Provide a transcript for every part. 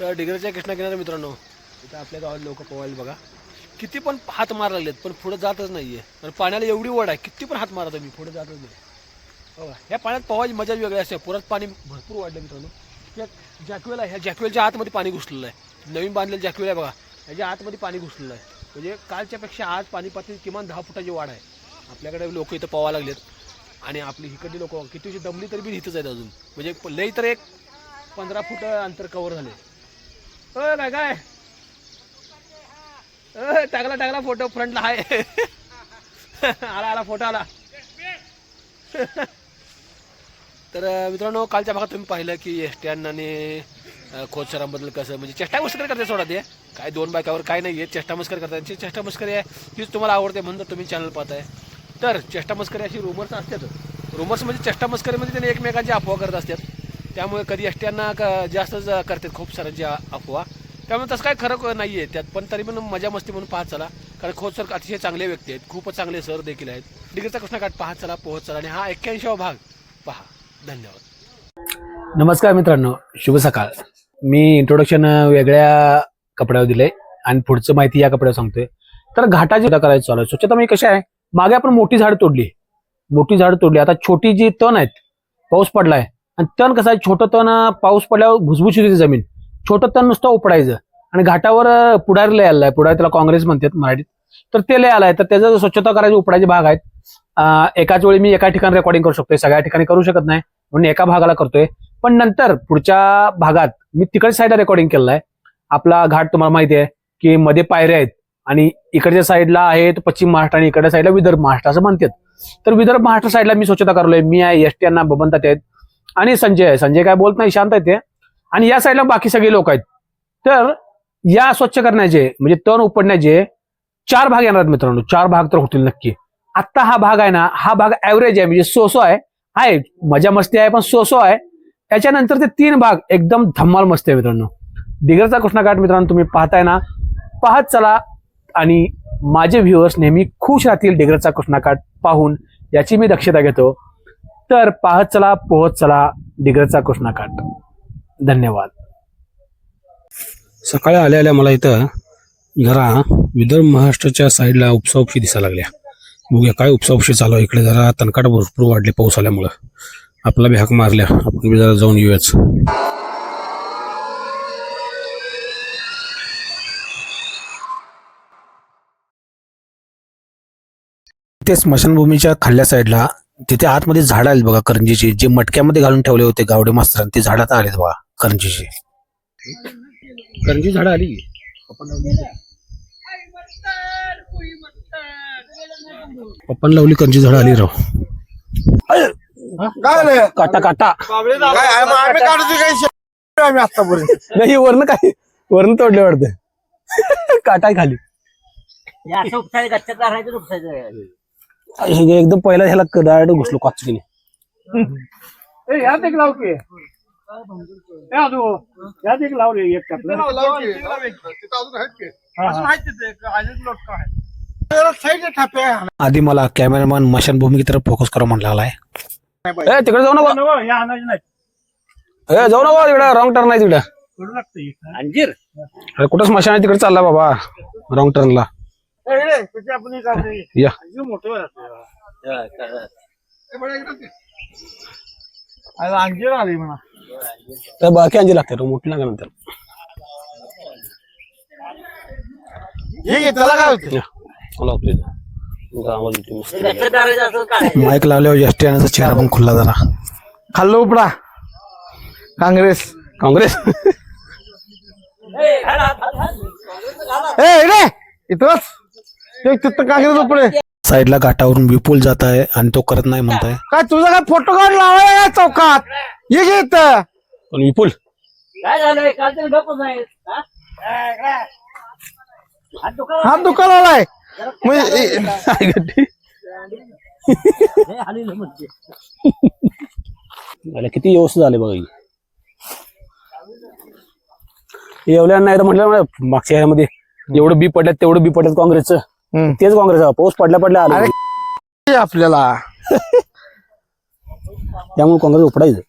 तर डिग्रजच्या कृष्णा किनारे मित्रांनो इथं आपल्या गावात लोक पोवायला बघा. किती पण हात मार लागलेत पण पुढे जातच नाही आहे आणि पाण्याला एवढी ओढ आहे किती पण हात मारतो मी पुढे जातच नाही. हो का? ह्या पाण्यात पोवायची मजा वेगळी असते पुरात पाणी भरपूर वाढलं मित्रांनो. त्या जॅकवेल आहे ह्या जॅकवेलच्या आतमध्ये पाणी घुसलेलं आहे. नवीन बांधलेलं जॅकवेल आहे बघा ह्याच्या आतमध्ये पाणी घुसलेलं आहे. म्हणजे कालच्यापेक्षा आज पाणी पातळी किमान दहा फुटाची वाढ आहे. आपल्याकडे लोक इथं पोवा लागलेत. आणि आपली इकडली लोक कितीची दमली तरी बी इथंच आहेत अजून. म्हणजे प- लई तर एक पंधरा फूट अंतर कव्हर झाले हो काय काय अ, टाकला टाकला फोटो फ्रंटला आहे. आला आला फोटो आला. तर मित्रांनो कालच्या भागात तुम्ही पाहिलं की एस टी आणि खोदसरांबद्दल खोत सरांबद्दल कसं म्हणजे चेष्टा मस्करी करते सोडा ते. काय दोन बायकावर काय नाही आहे चेष्टा मस्करी करतात. त्यांची चेष्टा मस्करी आहे तीच तुम्हाला आवडते म्हणून तर तुम्ही चॅनल पाहताय. तर चेष्टा मस्करी अशी रुमर्स असतात. रुमर्स म्हणजे चेष्टा मस्करीमध्ये त्यांनी एकमेकांची अफवा करत असतात. त्यामुळे कधी अष्ट्यांना टीयांना जास्तच करतात खूप सारा अफवा. त्यामुळे तसं काय खरं नाही आहे त्यात पण तरी पण मजा मस्ती म्हणून पाहत चला. कारण खोत सर अतिशय चांगले व्यक्ती आहेत खूपच चांगले सर देखील आहेत. डिग्रीचा कृष्णाघाट पाहत चला पोहत चला आणि हा एक्क्याऐंशीवा भाग पहा. धन्यवाद. नमस्कार मित्रांनो शुभ सकाळ. मी इंट्रोडक्शन वेगळ्या कपड्यावर दिलंय आणि पुढचं माहिती या कपड्यावर सांगतोय. तर घाटाची सुद्धा करायचं चालू आहे. स्वच्छता म्हणजे कशी आहे? मागे आपण मोठी झाड तोडली. मोठी झाड तोडली. आता छोटी जी तण आहेत पाऊस पडलाय. आणि तण कसं आहे छोटं तण पाऊस पडल्यावर भुसभुशीत होती जमीन. छोटं तण नुसतं उपडायचं. आणि घाटावर पुढारी लय आलाय पुढारी त्याला काँग्रेस म्हणतात मराठीत. तर ते लय आलाय. तर त्याचं स्वच्छता करायचे उपडायचे भाग आहेत एकाच वेळी मी एका ठिकाणी रेकॉर्डिंग करू शकतोय. सगळ्या ठिकाणी करू शकत नाही. म्हणून एका भागाला करतोय. पण नंतर पुढच्या भागात मी तिकडच्या साईडला रेकॉर्डिंग केलेलं आहे आपला घाट तुम्हाला माहिती आहे की मध्ये पायऱ्या आहेत आणि इकडच्या साईडला आहे पश्चिम महाराष्ट्र आणि इकडच्या साईडला विदर्भ महाराष्ट्र असं म्हणतात. तर विदर्भ महाराष्ट्र साईडला मी स्वच्छता करलोय. मी आहे एस टी यांना बबनतात आहेत. आणि संजय आहे. संजय काय बोलत नाही शांत आहेत ते. आणि या साईडला बाकी सगळे लोक आहेत. तर या स्वच्छ करण्याचे म्हणजे तण उपडण्याचे चार भाग येणार आहेत मित्रांनो. चार भाग तर होतील नक्की. आत्ता हा भाग आहे ना हा भाग ऍव्हरेज आहे म्हणजे सोसो आहे. आहे मजा मस्ती आहे पण सोसो आहे. त्याच्यानंतर ते तीन भाग एकदम धम्माल मस्ती आहे मित्रांनो. दिगरचा कृष्णाघाट मित्रांनो तुम्ही पाहताय ना पाहत चला. आणि माझे व्ह्युअर्स नेहमी खुश राहतील डिगरचा कृष्णाकाठ पाहून याची मी दक्षता घेतो. तर पाहत चला पोहत चला डिग्रजचा कृष्णाकाठ धन्यवाद. सकाळी आल्या आल्या मला इथं जरा विदर्भ महाराष्ट्राच्या साईडला उपसा उपशी दिसायला लागल्या. बघूया काय उपसा उपशी चालू आहे. इकडे जरा तणकाट भरपूर वाढले पाऊस आल्यामुळं. आपला बी हाक मारल्या. आपण बी जरा जाऊन येऊयाच ते स्मशानभूमीच्या खाल्ल्या साईडला तिथे आतमध्ये झाड आहेत बघा करंजीची. जे मटक्यामध्ये घालून ठेवले होते गावडे मास्तरांनी ते झाडात आलेत बघा करंजीची. करंजी झाडं आली पप्पान लावली. करंजी झाडं आली राव. काय काटा काटा. नाही वरण काय? वरण तोडले वाटतं. काटा खाली. असं उपसायचं गच्च्यात राहायचं उपसायचं. हे एकदम पहिला ह्याला डायरेक्ट घुसलो काचकीने. यात एक लाव की. यात एक लावले एक आधी मला कॅमेरामॅन मशानभूमी तरफ फोकस करा म्हणला आलाय ए तिकडे जाऊ नका. ए जाऊ नका तिकडे रॉंग टर्न आहे तिकडे. अंजीर अरे कुठं स्मशान आहे तिकडे चालला बाबा. रॉंग टर्नला या. अंजीर आली म्हणा. तर बाकी अंजी लागते मोठी लागा नंतर. हे माईक लावल्यावर एस टी चेहरा पण खुलला जरा. खाल्लो उपडा. काँग्रेस. काँग्रेस? ए, इथंच ते तिथं काँग्रेस उपडे साईडला घाटावरून विपुल जात आहे आणि तो करत नाही म्हणताय. काय तुझा काय फोटो काढ लावाय चौकात? ये घे इथं. पण विपुल. काय झालंय? काल तरी हा? हात हा दुकान आलाय म्हणजे गड्डी. हे हालील म्हणजे किती व्यवस्थित झाले बघा येवल्या नाही तर म्हटलं मागच्या ह्यामध्ये एवढं बी पडल्यात तेवढं बी पडल्यात काँग्रेसचं. तेच काँग्रेस आहे. पाऊस पडल्या पडल्या आला. अरे आपल्याला. त्यामुळे काँग्रेस उपडायचं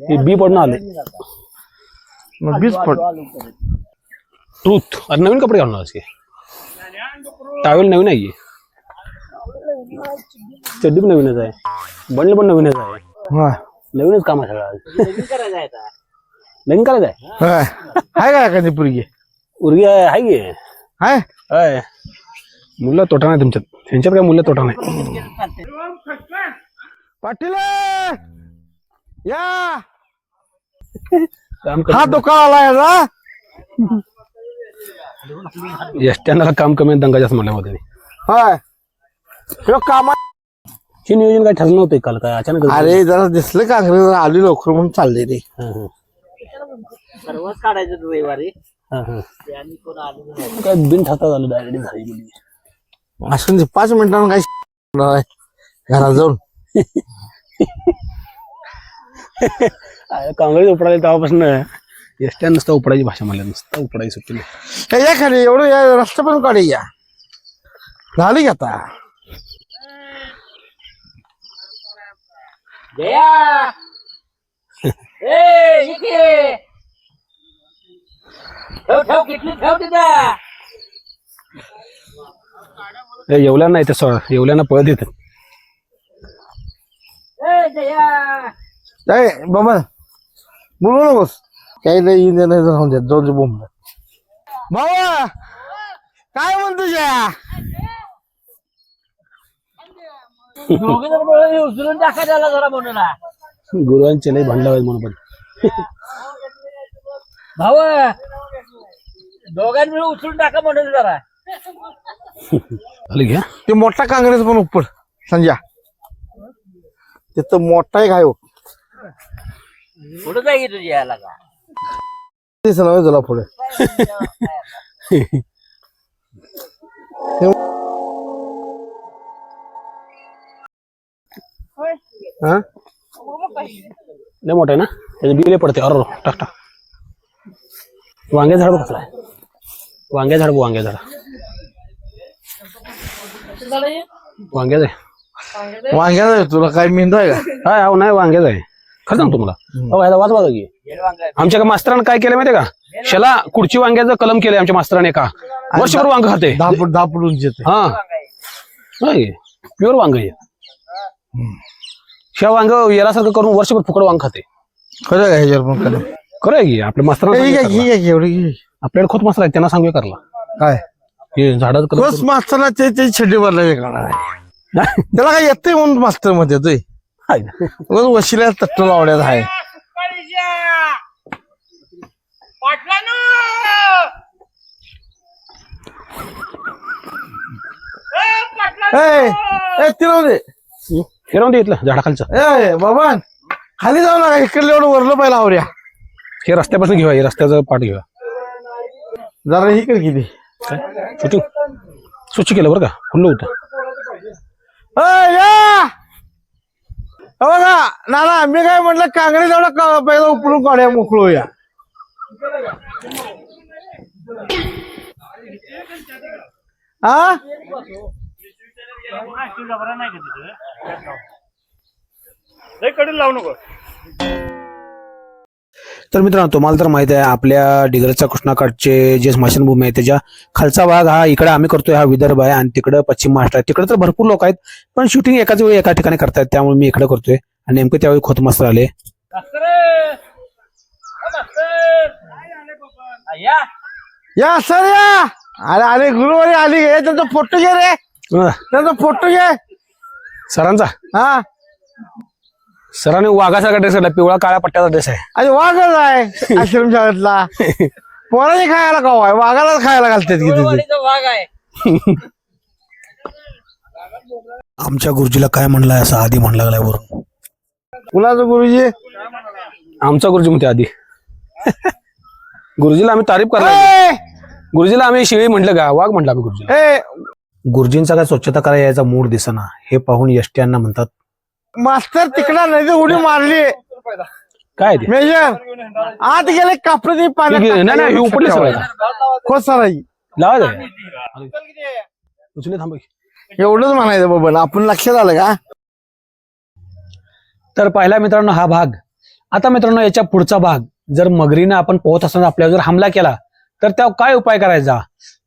हे बी पडून आले मग बीज पड. ट्रूथ अरे नवीन कपडे घालून आज की? टावेल नवीन आहे की. चड्डी पण नवीनच आहे. बंडल पण नवीनच आहे. नवीनच काम आहे सगळं. लगीन करायचं आहे. नवीन करायचं आहे? होय. आहे का एखादी पुरगी? उर्गी आहे आहे की? आहे आहे मुलं तोटा नाही तुमच्यात. त्यांच्यात काय मुलं तोटा नाही. पाटील! या! काम हा दुकान आला याचा? काम कमी आणि दंगा जास्त म्हणल्यामध्ये होय. ह्यो कामा हे नियोजन काय ठरलं नव्हतं काल? काय अचानक अरे जरा दिसलं काँग्रेस आली लवकर म्हणून चालले रे सर्वच काढायचं रविवारी. ते आणि कोण आलं नाही. काय बिन ठरता झालं डायरेक्ट झाली गेली असं ते पाच मिनिटांना काय होणार आहे घरात जाऊन. अरे काँग्रेस उपडायला तेव्हापासून एसट्या नुसता उपडायची भाषा म्हणल्या नुसता उपडायची सुट्टी नाही. हे या खाली एवढं या रस्ता पण काढे या. झाली की आता. जया! ए इथे ठेव ठेव किटली ठेव तिथं. येवल्या नाही येवल्यानं पळत येत. ए जया. काय बाबा बोलू नकोस. काही नाही येऊन नाही राहून द्या जाऊन दे बोंब बाबा काय म्हणतो जया दोघे जण मिळून उचलून टाका त्याला जरा म्हणून. ना. गुरुवांचे लय भांडला म्हणून पण. भाऊ दोघांनी मिळून उचलून टाका म्हणून जरा. आलं घ्या ते मोठा काँग्रेस पण उपर संजय तिथं मोठा एक आहे हो. कुठं जाय तुझी यायला का? होय तुला पुढे. हा? लय मोठा आहे ना? त्याचे बिले पडते अर टाक टाक. वांग्या झाड कसला आहे वांग्या झाड वांग्या झाड वांग्याच आहे. वांग्याचा आहे तुला काय मेंदू आहे का? काय अहो नाही वांग्याच आहे. खरं सांगतो मला अहो वाच बघा की. आमच्या का मास्तरानं काय केलं माहितीये का? शेला कुडची वांग्याचं कलम केलंय आमच्या मास्तराने का? वर्षभर वांग खाते. दहा फूट दहा फूट उंची येते हा प्युअर वांग आहे. ह्या वांग यालासारखं करून वर्षभर फुकड वांग खाते. खरं कलम? खरं आहे की आपल्या मास्तरांना आपल्याकडे खोत मास्तर आहे त्यांना सांगूया करला काय? हे झाडाचं कलम बस मास्तरला ते वेगळा त्याला काय येतंय म्हणून मास्तरमध्ये येतोय? आहे ना. रोज वशिल्या तट्ट लावण्यात आहे. ए, ए, दे फिरवून दे इथलं झाडाखालचं. ए बाबा खाली जाऊ नका इकडलं एवढं वरलं पाहिजे आवऱ्या. हे रस्त्यापासून घेऊया हे रस्त्याचं पाठ घेऊया. जरा इकडे किती? काय? शूटिंग स्वच्छ केलं बरं का? खुल्लं होतं. ए, या! हे बघा नाना मी काय म्हटलं काँग्रेस एवढा का- पहिला उपडून काढूया मोकळो या हा तर मित्रांनो तुम्हाला तर माहिती आहे आपल्या डिग्रजच्या कृष्णाकाठचे जे स्मशानभूमी आहे त्याच्या खालचा भाग हा इकडे आम्ही करतोय हा विदर्भ आहे आणि तिकडे पश्चिम महाराष्ट्र आहे. तिकडे तर भरपूर लोक आहेत पण शूटिंग एकाच वेळी एका ठिकाणी करतायत त्यामुळे मी इकडे करतोय आणि नेमकं त्यावेळी आले मास्तर ओ, मास्तर या सर या! अरे अरे गुरुवारी आली गे त्यांचा फोटो घे रे. त्यांचा फोटो घे. सरांचा. हा. सरांनी वाघासारखा ड्रेस घातला पिवळा काळ्या पट्ट्याचा ड्रेस आहे. अरे वाघच आहे आश्रम शाळेतला. पोराने खायला का आहे वाघाला खायला घालतात किती वाघ आहे. आमच्या गुरुजीला काय म्हणलाय असं आधी म्हणला लागलाय वरून. कुणाचं गुरुजी? आमचा गुरुजी म्हणते आधी. गुरुजीला आम्ही तारीफ करणार ए, गुरुजीला आम्ही शिवी म्हटलं का वाघ म्हटलं आम्ही गुरुजीला. ए! गुरुजींचा काय स्वच्छता करायला यायचा मूड दिसना हे पाहून यष्ट्यांना म्हणतात मास्तर तिकडा नदी उडी मारली. काय ते? मेजर आत गेले कापडे आहे. नाही नाही हे उपडले सगळं. उचले थांब एवढंच म्हणायचं बाबा आपण लक्षात आलं का? तर पहिला मित्रांनो हा भाग. आता मित्रांनो याच्या पुढचा भाग. जर मगरीनं आपण पोहत असताना आपल्यावर जर हमला केला तर त्या काय उपाय करायचा?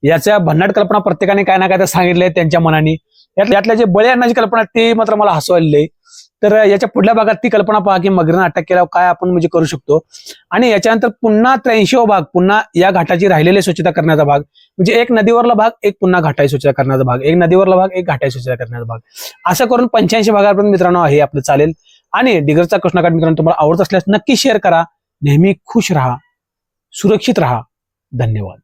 याच्या भन्नाट कल्पना प्रत्येकाने काय ना काय तर सांगितलंय त्यांच्या मनाने. यात- यातल्या जे बळी आणण्याची कल्पना आहे, ते मात्र मला हसवायला. तर याच्या पुढल्या भागात ती कल्पना पहा की मगरीनं अटक केल्यावर काय आपण म्हणजे करू शकतो. आणि याच्यानंतर पुन्हा त्र्याऐंशी भाग पुन्हा या घाटाची राहिलेली स्वच्छता करण्याचा भाग. म्हणजे एक नदीवरला भाग एक पुन्हा घाटाची स्वच्छता करण्याचा भाग. एक नदीवरला भाग एक घाटाची स्वच्छता करण्याचा भाग. असं करून पंच्याऐंशी भागापर्यंत मित्रांनो हे आपलं चालेल. आणि डिग्रजचा कृष्णाकाठ मित्रांनो तुम्हाला आवडत असल्यास नक्की शेअर करा. नेहमी खुश राहा. सुरक्षित राहा. धन्यवाद.